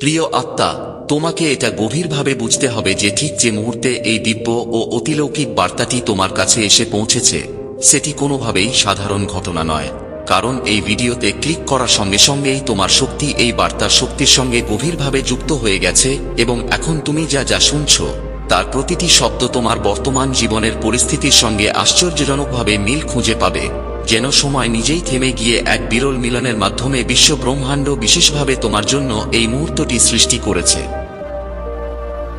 প্রিয় আত্মা, তোমাকে এটা গভীরভাবে বুঝতে হবে যে ঠিক যে মুহূর্তে এই দিব্য ও অতিলৌকিক বার্তাটি তোমার কাছে এসে পৌঁছেছে, সেটি কোনোভাবেই সাধারণ ঘটনা নয়। কারণ এই ভিডিওতে ক্লিক করার সঙ্গে সঙ্গেই তোমার শক্তি এই বার্তার শক্তির সঙ্গে গভীরভাবে যুক্ত হয়ে গেছে এবং এখন তুমি যা যা শুনছো, তার প্রতিটি শব্দ তোমার বর্তমান জীবনের পরিস্থিতির সঙ্গে আশ্চর্যজনকভাবে মিল খুঁজে পাবে। যেন সময় নিজেই থেমে গিয়ে এক বিরল মিলনের মাধ্যমে বিশ্ব ব্রহ্মাণ্ড বিশেষভাবে তোমার জন্য এই মুহূর্তটি সৃষ্টি করেছে।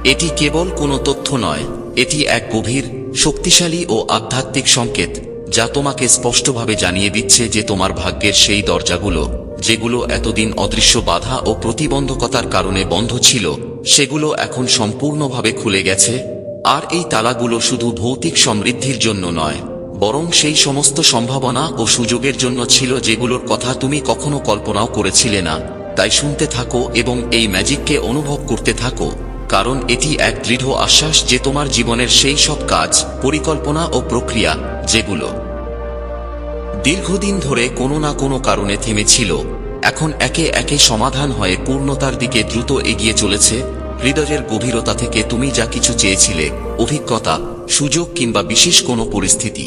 এটি কেবল কোনো তথ্য নয়, এটি এক গভীর, শক্তিশালী ও আধ্যাত্মিক সংকেত, যা তোমাকে স্পষ্টভাবে জানিয়ে দিচ্ছে যে তোমার ভাগ্যের সেই দরজাগুলো, যেগুলো এতদিন অদৃশ্য বাধা ও প্রতিবন্ধকতার কারণে বন্ধ ছিল, সেগুলো এখন সম্পূর্ণভাবে খুলে গেছে, আর এই তালাগুলো শুধু ভৌতিক সমৃদ্ধির জন্য নয়। বরং সেই সমস্ত সম্ভাবনা ও সুযোগের জন্য ছিল যেগুলোর কথা তুমি কখনো কল্পনাও করেছিলে না। তাই শুনতে থাকো এবং এই ম্যাজিককে অনুভব করতে থাকো, কারণ এটি এক দৃঢ় আশ্বাস যে তোমার জীবনের সেই সব কাজ, পরিকল্পনা ও প্রক্রিয়া, যেগুলো দীর্ঘদিন ধরে কোনো না কোনো কারণে থেমেছিল, এখন একে একে সমাধান হয়ে পূর্ণতার দিকে দ্রুত এগিয়ে চলেছে, হৃদয়ের গভীরতা থেকে তুমি যা কিছু চেয়েছিলে, অভিজ্ঞতা, সুযোগ কিংবা বিশেষ কোনো পরিস্থিতি।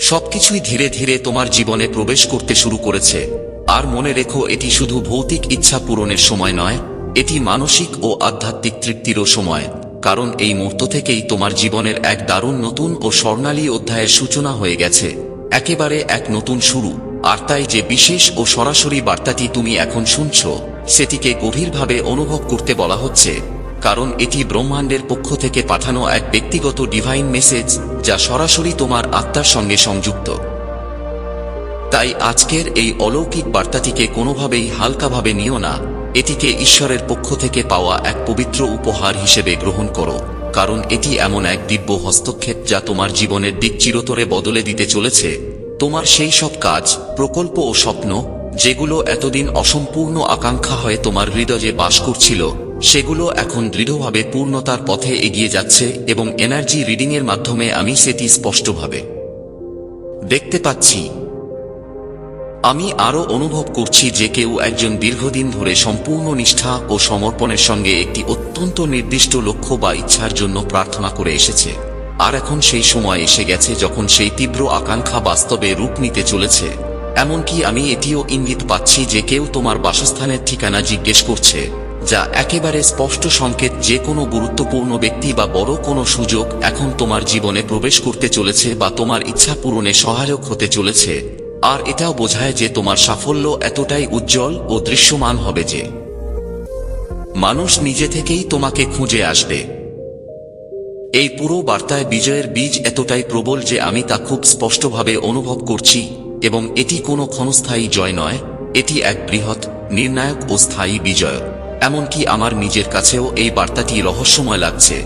সবকিছুই ধীরে ধীরে তোমার জীবনে প্রবেশ করতে শুরু করেছে। আর মনে রেখো, এটি শুধু ভৌতিক ইচ্ছা পূরণের সময় নয়, এটি মানসিক ও আধ্যাত্মিক তৃপ্তিরও সময়। কারণ এই মুহূর্ত থেকেই তোমার জীবনের এক দারুণ নতুন ও স্বর্ণালী অধ্যায়ের সূচনা হয়ে গেছে। একেবারে এক নতুন শুরু। আর তাই যে বিশেষ ও সরাসরি বার্তাটি তুমি এখন শুনছ, সেটিকে গভীরভাবে অনুভব করতে বলা হচ্ছে। কারণ এটি ব্রহ্মাণ্ডের পক্ষ থেকে পাঠানো এক ব্যক্তিগত ডিভাইন মেসেজ যা সরাসরি তোমার আত্মার সঙ্গে সংযুক্ত। তাই আজকের এই অলৌকিক বার্তাটিকে কোনোভাবেই হালকাভাবে নিও না। এটিকে ঈশ্বরের পক্ষ থেকে পাওয়া এক পবিত্র উপহার হিসেবে গ্রহণ করো, কারণ এটি এমন এক দিব্য হস্তক্ষেপ যা তোমার জীবনের দিক চিরতরে বদলে দিতে চলেছে। তোমার সেই সব কাজ, প্রকল্প ও স্বপ্ন, যেগুলো এতদিন অসম্পূর্ণ আকাঙ্ক্ষা হয়ে তোমার হৃদয়ে বাস করছিল সেগুলো এখন দৃঢ়ভাবে পূর্ণতার পথে এগিয়ে যাচ্ছে এবং এনার্জি রিডিংয়ের মাধ্যমে আমি সেটি স্পষ্টভাবে দেখতে পাচ্ছি। আমি আরও অনুভব করছি যে কেউ একজন দীর্ঘদিন ধরে সম্পূর্ণ নিষ্ঠা ও সমর্পণের সঙ্গে একটি অত্যন্ত নির্দিষ্ট লক্ষ্য বা ইচ্ছার জন্য প্রার্থনা করে এসেছে। আর এখন সেই সময় এসে গেছে যখন সেই তীব্র আকাঙ্ক্ষা বাস্তবে রূপ নিতে চলেছে। এমনকি আমি এটিও ইঙ্গিত পাচ্ছি যে কেউ তোমার বাসস্থানের ঠিকানা জিজ্ঞেস করছে। যা একেবারে স্পষ্ট সংকেত যে কোনো গুরুত্বপূর্ণ ব্যক্তি বা বড় কোনো সুযোগ এখন তোমার জীবনে প্রবেশ করতে চলেছে বা তোমার ইচ্ছা পূরণে সহায়ক হতে চলেছে। আর এটাও বোঝায় যে তোমার সাফল্য এতটাই উজ্জ্বল ও দৃশ্যমান হবে যে মানুষ নিজে থেকেই তোমাকে খুঁজে আসবে। এই পুরো বার্তায় বিজয়ের বীজ এতটাই প্রবল যে আমি তা খুব স্পষ্টভাবে অনুভব করছি, এবং এটি কোনো ক্ষণস্থায়ী জয় নয়, এটি এক বৃহৎ, নির্ণায়ক ও স্থায়ী বিজয়। এমনকি আমার নিজের কাছেও এই বার্তাটি রহস্যময় লাগছে।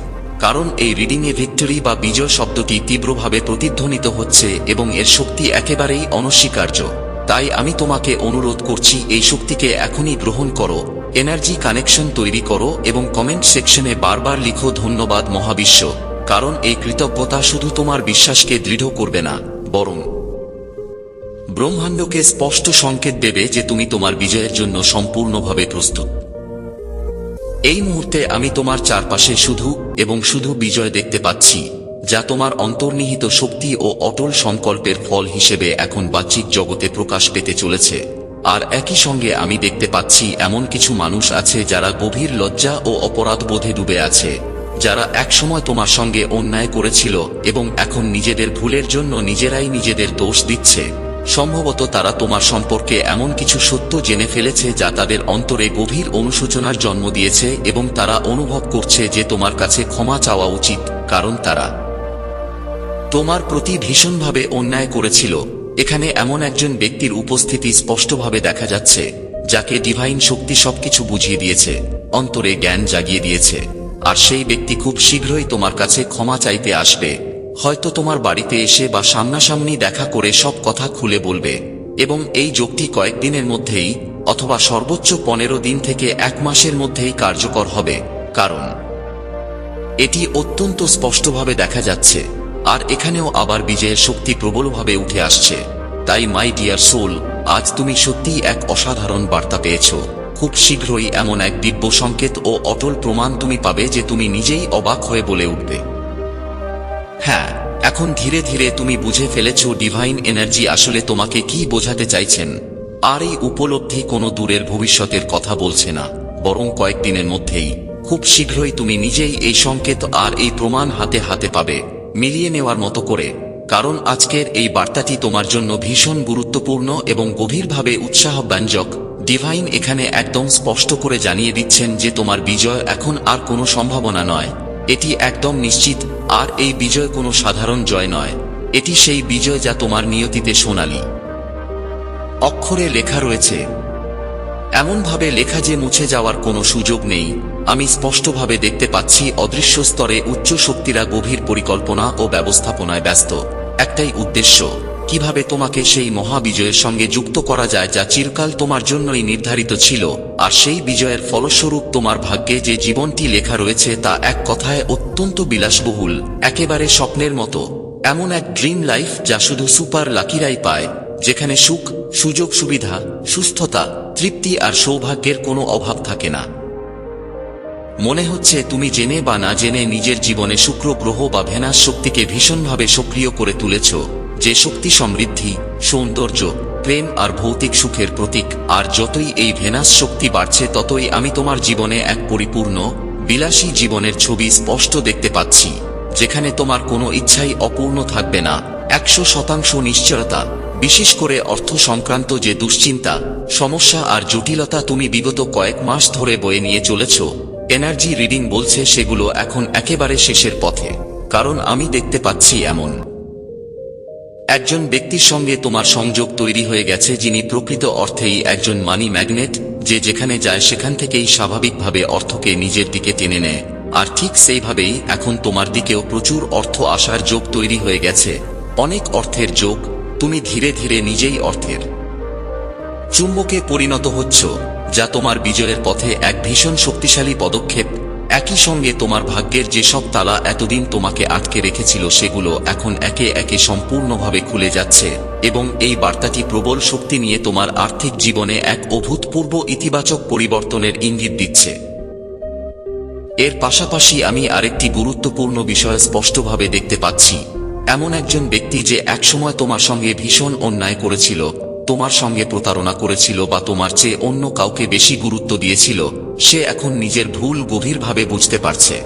কারণ এই রিডিংয়ে ভিক্টরি বা বিজয় শব্দটি তীব্রভাবে প্রতিধ্বনিত হচ্ছে এবং এর শক্তি একেবারেই অনস্বীকার্য। তাই আমি তোমাকে অনুরোধ করছি এই শক্তিকে এখনই গ্রহণ করো, এনার্জি কানেকশন তৈরি করো এবং কমেন্ট সেকশনে বারবার লিখো ধন্যবাদ মহাবিশ্ব, কারণ এই কৃতজ্ঞতা শুধু তোমার বিশ্বাসকে দৃঢ় করবে না, বরং ব্রহ্মাণ্ডকে স্পষ্ট সংকেত দেবে যে তুমি তোমার বিজয়ের জন্য সম্পূর্ণভাবে প্রস্তুত। এই মুহূর্তে আমি তোমার চারপাশে শুধু এবং শুধু বিজয় দেখতে পাচ্ছি, যা তোমার অন্তর্নিহিত শক্তি ও অটল সংকল্পের ফল হিসেবে এখন বাহ্যিক জগতে প্রকাশ পেতে চলেছে। আর একই সঙ্গে আমি দেখতে পাচ্ছি এমন কিছু মানুষ আছে যারা গভীর লজ্জা ও অপরাধবোধে ডুবে আছে, যারা একসময় তোমার সঙ্গে অন্যায় করেছিল এবং এখন নিজেদের ভুলের জন্য নিজেরাই নিজেদের দোষ দিচ্ছে। সম্ভবত তারা তোমার সম্পর্কে এমন কিছু সত্য জেনে ফেলেছে যা তাদের অন্তরে গভীর অনুশোচনার জন্ম দিয়েছে এবং তারা অনুভব করছে যে তোমার কাছে ক্ষমা চাওয়া উচিত, কারণ তারা তোমার প্রতি ভীষণভাবে অন্যায় করেছিল। এখানে এমন একজন ব্যক্তির উপস্থিতি স্পষ্টভাবে দেখা যাচ্ছে, যাকে ডিভাইন শক্তি সবকিছু বুঝিয়ে দিয়েছে, অন্তরে জ্ঞান জাগিয়ে দিয়েছে। আর সেই ব্যক্তি খুব শীঘ্রই তোমার কাছে ক্ষমা চাইতে আসবে। হয়তো তোমার বাড়িতে এসে বা সামনাসামনি দেখা করে সব কথা খুলে বলবে, এবং এই যোগটি কয়েকদিনের মধ্যেই, অথবা সর্বোচ্চ পনেরো দিন থেকে এক মাসের মধ্যেই কার্যকর হবে, কারণ এটি অত্যন্ত স্পষ্টভাবে দেখা যাচ্ছে, আর এখানেও আবার বিজয়ের শক্তি প্রবলভাবে উঠে আসছে। তাই, মাই ডিয়ার সোল, আজ তুমি সত্যিই এক অসাধারণ বার্তা পেয়েছ। খুব শীঘ্রই এমন এক দিব্য সংকেত ও অটল প্রমাণ তুমি পাবে যে তুমি নিজেই অবাক হয়ে বলে উঠবে। হ্যাঁ এখন ধীরে ধীরে তুমি বুঝে ফেলেছ ডিভাইন এনার্জি আসলে তোমাকে কি বোঝাতে চাইছেন। আর এই উপলব্ধি কোনো দূরের ভবিষ্যতের কথা বলছে না, বরং কয়েকদিনের মধ্যেই। খুব শীঘ্রই তুমি নিজেই এই সংকেত আর এই প্রমাণ হাতে হাতে পাবে, মিলিয়ে নেওয়ার মতো করে। কারণ আজকের এই বার্তাটি তোমার জন্য ভীষণ গুরুত্বপূর্ণ এবং গভীরভাবে উৎসাহব্যঞ্জক। ডিভাইন এখানে একদম স্পষ্ট করে জানিয়ে দিচ্ছেন যে তোমার বিজয় এখন আর কোনো সম্ভাবনা নয়। এটি একদম নিশ্চিত, আর এই বিজয় কোনো সাধারণ জয় নয়। এটি সেই বিজয় যা তোমার নিয়তিতে সোনালী। অক্ষরে লেখা রয়েছে, এমনভাবে লেখা যে মুছে যাওয়ার কোনো সুযোগ নেই। আমি স্পষ্টভাবে দেখতে পাচ্ছি অদৃশ্য স্তরে উচ্চ শক্তিরা গভীর পরিকল্পনা ও ব্যবস্থাপনায় ব্যস্ত। একটাই উদ্দেশ্য কীভাবে তোমাকে সেই মহাবিজয়ের সঙ্গে যুক্ত করা যায় যা চিরকাল তোমার জন্যই নির্ধারিত ছিল, আর সেই বিজয়ের ফলস্বরূপ তোমার ভাগ্যে যে জীবনটি লেখা রয়েছে তা এক কথায় অত্যন্ত বিলাসবহুল, একেবারে স্বপ্নের মতো। এমন এক ড্রিম লাইফ যা শুধু সুপার লাকিরাই পায়, যেখানে সুখ, সুযোগ সুবিধা, সুস্থতা, তৃপ্তি আর সৌভাগ্যের কোনো অভাব থাকে না। মনে হচ্ছে তুমি জেনে বা না জেনে নিজের জীবনে শুক্র গ্রহ বা ভেনাস শক্তিকে ভীষণভাবে সক্রিয় করে তুলেছ। যে শক্তি সমৃদ্ধি, সৌন্দর্য, প্রেম আর ভৌতিক সুখের প্রতীক, আর যতই এই ভেনাস শক্তি বাড়ছে ততই আমি তোমার জীবনে এক পরিপূর্ণ, বিলাসী জীবনের ছবি স্পষ্ট দেখতে পাচ্ছি, যেখানে তোমার কোনো ইচ্ছাই অপূর্ণ থাকবে না। একশো শতাংশ নিশ্চয়তা, বিশেষ করে অর্থ সংক্রান্ত যে দুশ্চিন্তা, সমস্যা আর জটিলতা তুমি বিগত কয়েক মাস ধরে বয়ে নিয়ে চলেছ এনার্জি রিডিং বলছে সেগুলো এখন একেবারে শেষের পথে, কারণ আমি দেখতে পাচ্ছি এমন। একজন ব্যক্তির সঙ্গে তোমার সংযোগ তৈরি হয়ে গেছে যিনি প্রকৃত অর্থেই একজন মানি ম্যাগনেট, যে যেখানে যায় সেখান থেকেই স্বাভাবিকভাবে অর্থকে নিজের দিকে টেনে নেয়। আর ঠিক সেইভাবেই এখন তোমার দিকেও প্রচুর অর্থ আসার যোগ তৈরি হয়ে গেছে। অনেক অর্থের যোগ, তুমি ধীরে ধীরে নিজেই অর্থের। চুম্বকে পরিণত হচ্ছ, যা তোমার বিজয়ের পথে এক ভীষণ শক্তিশালী পদক্ষেপ। একই সঙ্গে তোমার ভাগ্যের যেসব তালা এতদিন তোমাকে আটকে রেখেছিল, সেগুলো এখন একে একে সম্পূর্ণভাবে খুলে যাচ্ছে। এবং এই বার্তাটি প্রবল শক্তি নিয়ে তোমার আর্থিক জীবনে এক অভূতপূর্ব ইতিবাচক পরিবর্তনের ইঙ্গিত দিচ্ছে। এর পাশাপাশি আমি আরেকটি গুরুত্বপূর্ণ বিষয় স্পষ্টভাবে দেখতে পাচ্ছি। এমন একজন ব্যক্তি যে একসময় তোমার সঙ্গে ভীষণ অন্যায় করেছিল তোমার সঙ্গে প্রতারণা করেছিল বা তোমার চেয়ে অন্য কাউকে বেশি গুরুত্ব দিয়েছিল, সে এখন নিজের ভুল গভীরভাবে বুঝতে পারছে।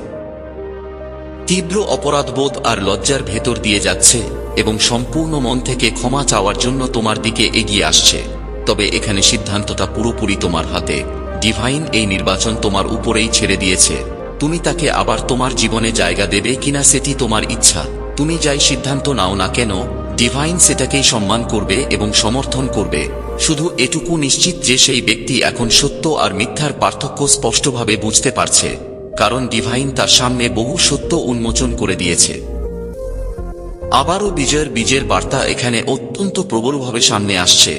তীব্র অপরাধবোধ আর লজ্জার ভেতর দিয়ে যাচ্ছে এবং সম্পূর্ণ মন থেকে ক্ষমা চাওয়ার জন্য তোমার দিকে এগিয়ে আসছে। তবে এখানে সিদ্ধান্তটা পুরোপুরি তোমার হাতে। ডিভাইন এই নির্বাচন তোমার উপরেই ছেড়ে দিয়েছে। তুমি তাকে আবার তোমার জীবনে জায়গা দেবে কিনা সেটি তোমার ইচ্ছা। তুমি যাই সিদ্ধান্ত নাও না কেন ডিভাইন সেটাকেই সম্মান করবে এবং সমর্থন করবে। শুধু এটুকু নিশ্চিত যে সেই ব্যক্তি এখন সত্য আর মিথ্যার পার্থক্য স্পষ্টভাবে বুঝতে পারছে, কারণ ডিভাইন তার সামনে বহু সত্য উন্মোচন করে দিয়েছে। আবারও বিজয়ের বীজের বার্তা এখানে অত্যন্ত প্রবলভাবে সামনে আসছে।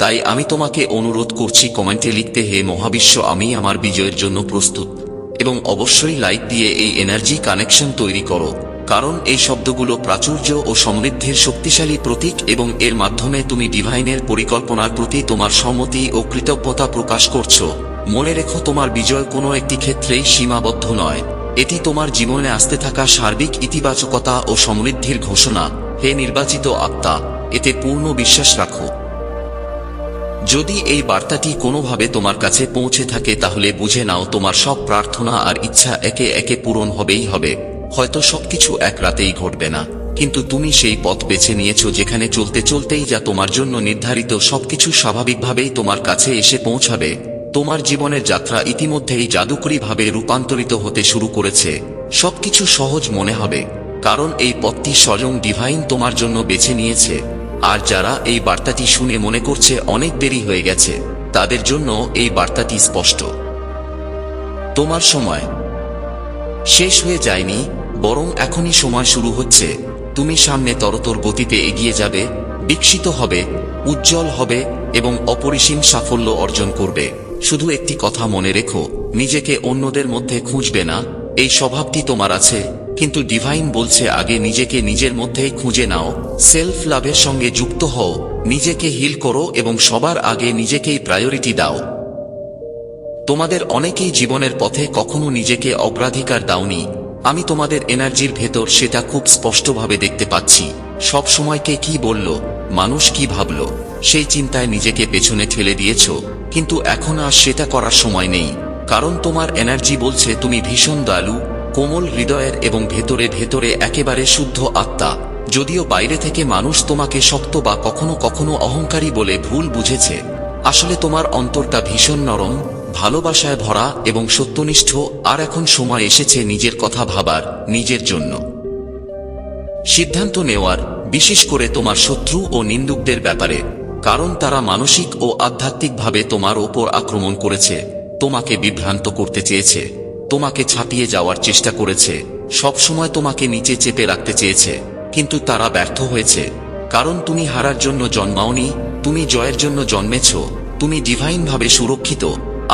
তাই আমি তোমাকে অনুরোধ করছি কমেন্টে লিখতে, হে মহাবিশ্ব, আমি আমার বিজয়ের জন্য প্রস্তুত এবং অবশ্যই লাইক দিয়ে এই এনার্জি কানেকশন তৈরি করো। কারণ এই শব্দগুলো প্রাচুর্য ও সমৃদ্ধির শক্তিশালী প্রতীক এবং এর মাধ্যমে তুমি ডিভাইনের পরিকল্পনার প্রতি তোমার সম্মতি ও কৃতজ্ঞতা প্রকাশ করছ। মনে রেখো তোমার বিজয় কোনো একটি ক্ষেত্রেই সীমাবদ্ধ নয়। এটি তোমার জীবনে আসতে থাকা সার্বিক ইতিবাচকতা ও সমৃদ্ধির ঘোষণা। হে নির্বাচিত আত্মা, এতে পূর্ণ বিশ্বাস রাখো। যদি এই বার্তাটি কোনোভাবে তোমার কাছে পৌঁছে থাকে তাহলে বুঝে নাও তোমার সব প্রার্থনা আর ইচ্ছা একে একে পূরণ হবেই হবে। হয়তো সবকিছু এক রাতেই ঘটবে না। কিন্তু তুমি সেই পথ বেছে নিয়েছো যেখানে চলতে চলতেই যা তোমার জন্য নির্ধারিত সবকিছু স্বাভাবিকভাবেই তোমার কাছে এসে পৌঁছাবে। তোমার জীবনের যাত্রা ইতিমধ্যেই জাদুকরীভাবে রূপান্তরিত হতে শুরু করেছে। সবকিছু সহজ মনে হবে, কারণ এই পথটি স্বয়ং ডিভাইন তোমার জন্য বেছে নিয়েছে। আর যারা এই বার্তাটি শুনে মনে করছে অনেক দেরি হয়ে গেছে, তাদের জন্য এই বার্তাটি স্পষ্ট। তোমার সময় শেষ হয়ে যায়নি বরং এখনই সময় শুরু হচ্ছে। তুমি সামনে তরতর গতিতে এগিয়ে যাবে, বিকশিত হবে, উজ্জ্বল হবে এবং অপরিসীম সাফল্য অর্জন করবে। শুধু একটি কথা মনে রেখো, নিজেকে অন্যদের মধ্যে খুঁজবে না, এই স্বভাবটি তোমার আছে, কিন্তু ডিভাইন বলছে আগে নিজেকে নিজের মধ্যেই খুঁজে নাও। সেলফ লাভের সঙ্গে যুক্ত হও, নিজেকে হিল করো এবং সবার আগে নিজেকেই প্রায়োরিটি দাও। তোমাদের অনেকেই জীবনের পথে কখনো নিজেকে অগ্রাধিকার দাওনি আমি তোমাদের এনার্জির ভেতর সেটা খুব স্পষ্টভাবে দেখতে পাচ্ছি। সব সময়কে কি বলল, মানুষ কি ভাবল, সেই চিন্তায় নিজেকে পেছনে ঠেলে দিয়েছ, কিন্তু এখন আর সেটা করার সময় নেই। কারণ তোমার এনার্জি বলছে তুমি ভীষণ দয়ালু কোমল হৃদয়ের এবং ভেতরে ভেতরে একেবারে শুদ্ধ আত্মা। যদিও বাইরে থেকে মানুষ তোমাকে শক্ত বা কখনো কখনো অহংকারী বলে ভুল বুঝেছে। আসলে তোমার অন্তরটা ভীষণ নরম ভালোবাসায় ভরা এবং সত্যনিষ্ঠ, আর এখন সময় এসেছে নিজের কথা ভাবার, নিজের জন্য। সিদ্ধান্ত নেওয়ার, বিশেষ করে তোমার শত্রু ও নিন্দুকদের ব্যাপারে, কারণ তারা মানসিক ও আধ্যাত্মিকভাবে তোমার ওপর আক্রমণ করেছে, তোমাকে বিভ্রান্ত করতে চেয়েছে, তোমাকে ছাপিয়ে যাওয়ার চেষ্টা করেছে সবসময় তোমাকে নিচে চেপে রাখতে চেয়েছে, কিন্তু তারা ব্যর্থ হয়েছে, কারণ তুমি হারার জন্য জন্মাওনি, তুমি জয়ের জন্য জন্মেছ, তুমি ডিভাইনভাবে সুরক্ষিত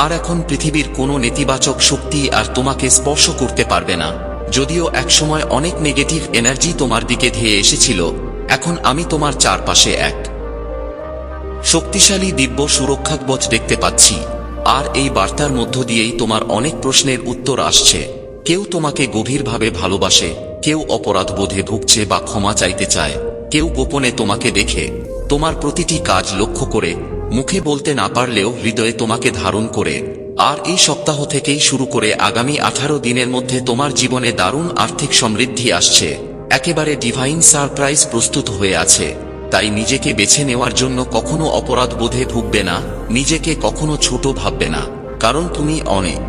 আর এখন পৃথিবীর কোনো নেতিবাচক শক্তি আর তোমাকে স্পর্শ করতে পারবে না। যদিও একসময় অনেক নেগেটিভ এনার্জি তোমার দিকে ধেয়ে এসেছিল, এখন আমি তোমার চারপাশে এক। শক্তিশালী দিব্য সুরক্ষাকবচ দেখতে পাচ্ছি, আর এই বার্তার মধ্য দিয়েই তোমার অনেক প্রশ্নের উত্তর আসছে। কেউ তোমাকে গভীরভাবে ভালোবাসে, কেউ অপরাধ বোধে ভুগছে বা ক্ষমা চাইতে চায়, কেউ গোপনে তোমাকে দেখে, তোমার প্রতিটি কাজ লক্ষ্য করে মুখে বলতে না পারলেও হৃদয়ে তোমাকে ধারণ করে। আর এই সপ্তাহ থেকেই শুরু করে আগামী আঠারো দিনের মধ্যে তোমার জীবনে দারুণ আর্থিক সমৃদ্ধি আসছে। একেবারে ডিভাইন সারপ্রাইজ প্রস্তুত হয়ে আছে। তাই নিজেকে বেছে নেওয়ার জন্য কখনো অপরাধ বোধে ভুগবে না, নিজেকে কখনো ছোট ভাববে না, কারণ তুমি অনেক।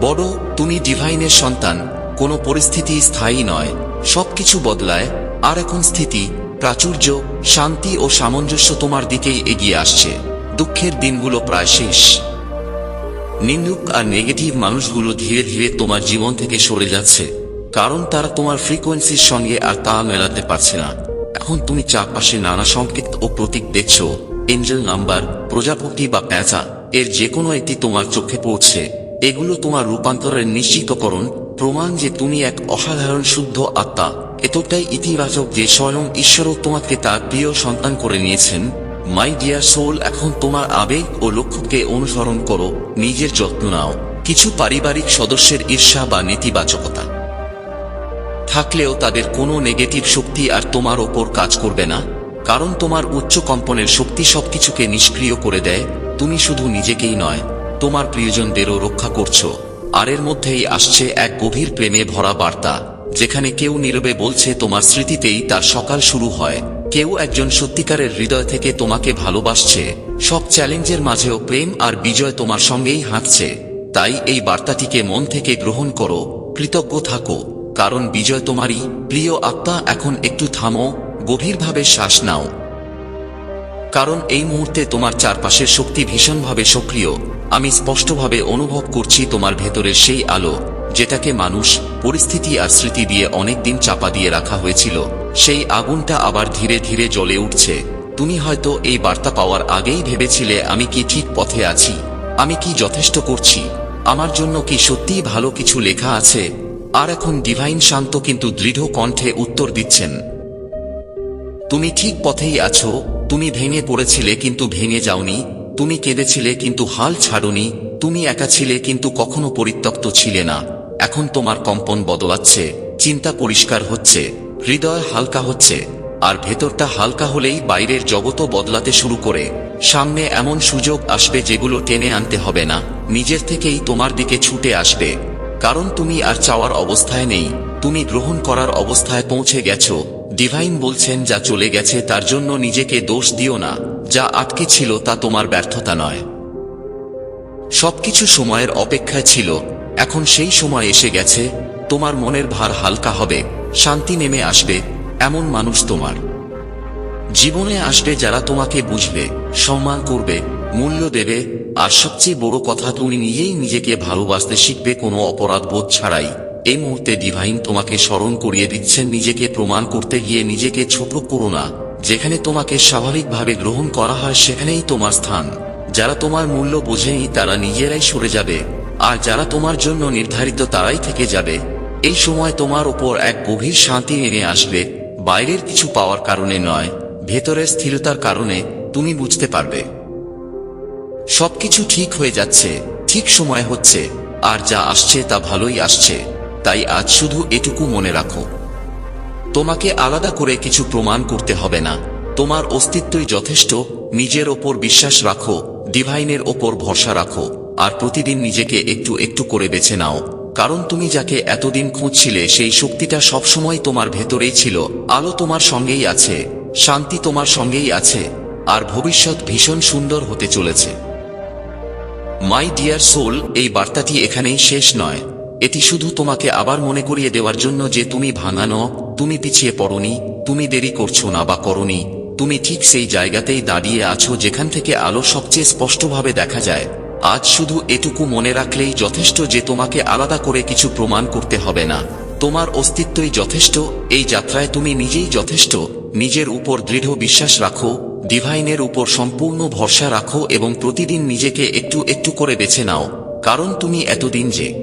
বড়, তুমি ডিভাইনের সন্তান, কোনো পরিস্থিতি স্থায়ী নয়, সবকিছু বদলায়, আর এখন স্থিতি প্রাচুর্য, শান্তি ও সামঞ্জস্য তোমার দিকেই এগিয়ে আসছে। দুঃখের দিনগুলো প্রায় শেষ। নিন্দুক আর নেগেটিভ মানুষগুলো ধীরে ধীরে তোমার জীবন থেকে সরে যাচ্ছে, কারণ তারা তোমার ফ্রিকোয়েন্সির সঙ্গে আর তা মেলাতে পারছে না। এখন তুমি চারপাশে নানা সংকেত ও প্রতীক দেখছ, এঞ্জেল নাম্বার, প্রজাপতি বা প্যাঁচা, এর যে কোনো একটি তোমার চোখে পড়ছে। এগুলো তোমার রূপান্তরের নিশ্চিতকরণ, প্রমাণ যে তুমি এক অসাধারণ শুদ্ধ আত্মা। এতটাই ইতিবাচক যে স্বয়ং ঈশ্বরও তোমাকে তার প্রিয় সন্তান করে নিয়েছেন। মাই ডিয়ার সোল এখন তোমার আবেগ ও লক্ষ্যকে অনুসরণ করো, নিজের যত্ন নাও। কিছু পারিবারিক সদস্যের ঈর্ষা বা নেতিবাচকতা। থাকলেও তাদের কোনো নেগেটিভ শক্তি আর তোমার ওপর কাজ করবে না। কারণ তোমার উচ্চ কম্পনের শক্তি সবকিছুকে নিষ্ক্রিয় করে দেয়। তুমি শুধু নিজেকেই নয়, তোমার প্রিয়জনদেরও রক্ষা করছ। আর এর মধ্যেই আসছে এক গভীর প্রেমে ভরা বার্তা। যেখানে কেউ নীরবে বলছে, তোমার স্মৃতিতেই তার সকাল শুরু হয়। কেউ একজন সত্যিকারের হৃদয় থেকে তোমাকে ভালোবাসছে। সব চ্যালেঞ্জের মাঝেও প্রেম আর বিজয় তোমার সঙ্গেই হাঁটছে। তাই এই বার্তাটিকে মন থেকে গ্রহণ করো। কৃতজ্ঞ থাকো। কারণ বিজয় তোমারই। প্রিয় আত্মা, এখন একটু থামো। গভীরভাবে শ্বাস নাও। কারণ এই মুহূর্তে তোমার চারপাশের শক্তি ভীষণভাবে সক্রিয়। আমি স্পষ্টভাবে অনুভব করছি তোমার ভেতরের সেই আলো। যেটাকে মানুষ, পরিস্থিতি আর স্মৃতি দিয়ে অনেক দিন চাপা দিয়ে রাখা হয়েছিল, সেই আগুনটা আবার ধীরে ধীরে জ্বলে উঠছে। তুমি হয়তো এই বার্তা পাওয়ার আগেই ভেবেছিলে আমি কি ঠিক পথে আছি, আমি কি যথেষ্ট করছি, আমার জন্য কি সত্যিই ভালো কিছু লেখা আছে, আর এখন ডিভাইন শান্ত কিন্তু দৃঢ় কণ্ঠে উত্তর দিচ্ছেন। তুমি ঠিক পথেই আছো, তুমি ভেঙে পড়েছিলে কিন্তু ভেঙে যাওনি, তুমি কেঁদেছিলে কিন্তু হাল ছাড়নি, তুমি একা ছিলে কিন্তু কখনো পরিত্যক্ত ছিলে না। এখন তোমার কম্পন বদলাচ্ছে, চিন্তা পরিষ্কার হচ্ছে, হৃদয় হালকা হচ্ছে, আর ভেতরটা হালকা হলেই বাইরের জগতও বদলাতে শুরু করে। সামনে এমন সুযোগ আসবে যেগুলো টেনে আনতে হবে না, নিজের থেকেই তোমার দিকে ছুটে আসবে। কারণ তুমি আর চাওয়ার অবস্থায় নেই, তুমি গ্রহণ করার অবস্থায় পৌঁছে গেছো। ডিভাইন বলছেন, যা চলে গেছে তার জন্য নিজেকে দোষ দিও না, যা আটকে ছিল তা তোমার ব্যর্থতা নয়। সবকিছু সময়ের অপেক্ষায় ছিল এখন সেই সময় এসে গেছে, তোমার মনের ভার হালকা হবে, শান্তি নেমে আসবে, এমন মানুষ তোমার। জীবনে আসবে যারা তোমাকে বুঝবে, সম্মান করবে, মূল্য দেবে, আর সবচেয়ে বড় কথা তুমি নিজেই নিজেকে ভালোবাসতে শিখবে কোনো অপরাধ বোধ ছাড়াই। এই মুহূর্তে ডিভাইন তোমাকে স্মরণ করিয়ে দিচ্ছেন, নিজেকে প্রমাণ করতে গিয়ে নিজেকে ছোট করো না। যেখানে তোমাকে স্বাভাবিকভাবে গ্রহণ করা হয়, সেখানেই তোমার স্থান। যারা তোমার মূল্য বোঝেনি, তারা নিজেরাই সরে যাবে। আর যারা তোমার জন্য নির্ধারিত তারাই থেকে যাবে। এই সময় তোমার ওপর এক গভীর শান্তি নেমে আসবে। বাইরের কিছু পাওয়ার কারণে নয় ভেতরের স্থিরতার কারণে তুমি বুঝতে পারবে। সবকিছু ঠিক হয়ে যাচ্ছে, ঠিক সময় হচ্ছে, আর যা আসছে তা ভালোই আসছে। তাই আজ শুধু এটুকু মনে রাখো। তোমাকে আলাদা করে কিছু প্রমাণ করতে হবে না। তোমার অস্তিত্বই যথেষ্ট, নিজের ওপর বিশ্বাস রাখো ডিভাইনের ওপর ভরসা রাখো। আর প্রতিদিন নিজেকে একটু একটু করে বেছে নাও। কারণ তুমি যাকে এতদিন খুঁজছিলে, সেই শক্তিটা সবসময় তোমার ভেতরেই ছিল। আলো তোমার সঙ্গেই আছে, শান্তি তোমার সঙ্গেই আছে, আর ভবিষ্যৎ ভীষণ সুন্দর হতে চলেছে। মাই ডিয়ার সোল এই বার্তাটি এখানেই শেষ নয়। এটি শুধু তোমাকে আবার মনে করিয়ে দেওয়ার জন্য যে তুমি ভাঙানো তুমি পিছিয়ে পড়নি, তুমি দেরি করছ না বা করনি, তুমি ঠিক সেই জায়গাতেই দাঁড়িয়ে আছো যেখান থেকে আলো সবচেয়ে স্পষ্টভাবে দেখা যায়। আজ শুধু এটুকু মনে রাখলেই যথেষ্ট যে তোমাকে আলাদা করে কিছু প্রমাণ করতে হবে না। তোমার অস্তিত্বই যথেষ্ট, এই যাত্রায় তুমি নিজেই যথেষ্ট। নিজের উপর দৃঢ় বিশ্বাস রাখো, ডিভাইনের উপর সম্পূর্ণ ভরসা রাখো এবং প্রতিদিন নিজেকে একটু একটু করে বেছে নাও, কারণ তুমি এতদিন যে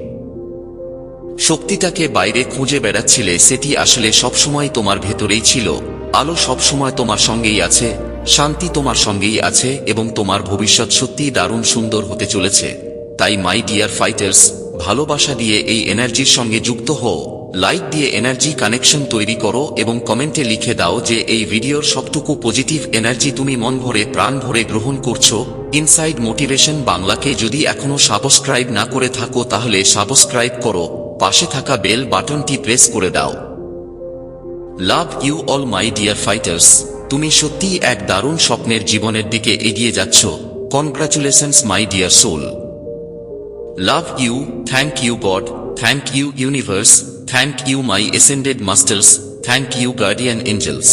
শক্তিটাকে বাইরে খুঁজে বেড়াচ্ছিলে, সেটি আসলে সবসময় তোমার ভেতরেই ছিল। আলো সবসময় তোমার সঙ্গেই আছে শান্তি তোমার সঙ্গেই আছে এবং তোমার ভবিষ্যৎ সত্যিই দারুণ সুন্দর হতে চলেছে। তাই মাই ডিয়ার ফাইটার্স ভালোবাসা দিয়ে এই এনার্জির সঙ্গে যুক্ত হও। লাইক দিয়ে এনার্জি কানেকশন তৈরি করো এবং কমেন্টে লিখে দাও যে এই ভিডিওর সবটুকু পজিটিভ এনার্জি তুমি মন ভরে, প্রাণ ভরে গ্রহণ করছ। ইনসাইড মোটিভেশন বাংলাকে যদি এখনও সাবস্ক্রাইব না করে থাকো, তাহলে সাবস্ক্রাইব করো। পাশে থাকা বেল বাটনটি প্রেস করে দাও। Love you all my dear fighters তুমি সত্যি এক দারুণ স্বপ্নের জীবনের দিকে এগিয়ে যাচ্ছ। Congratulations my dear soul love you thank you God thank you universe thank you my ascended masters thank you guardian angels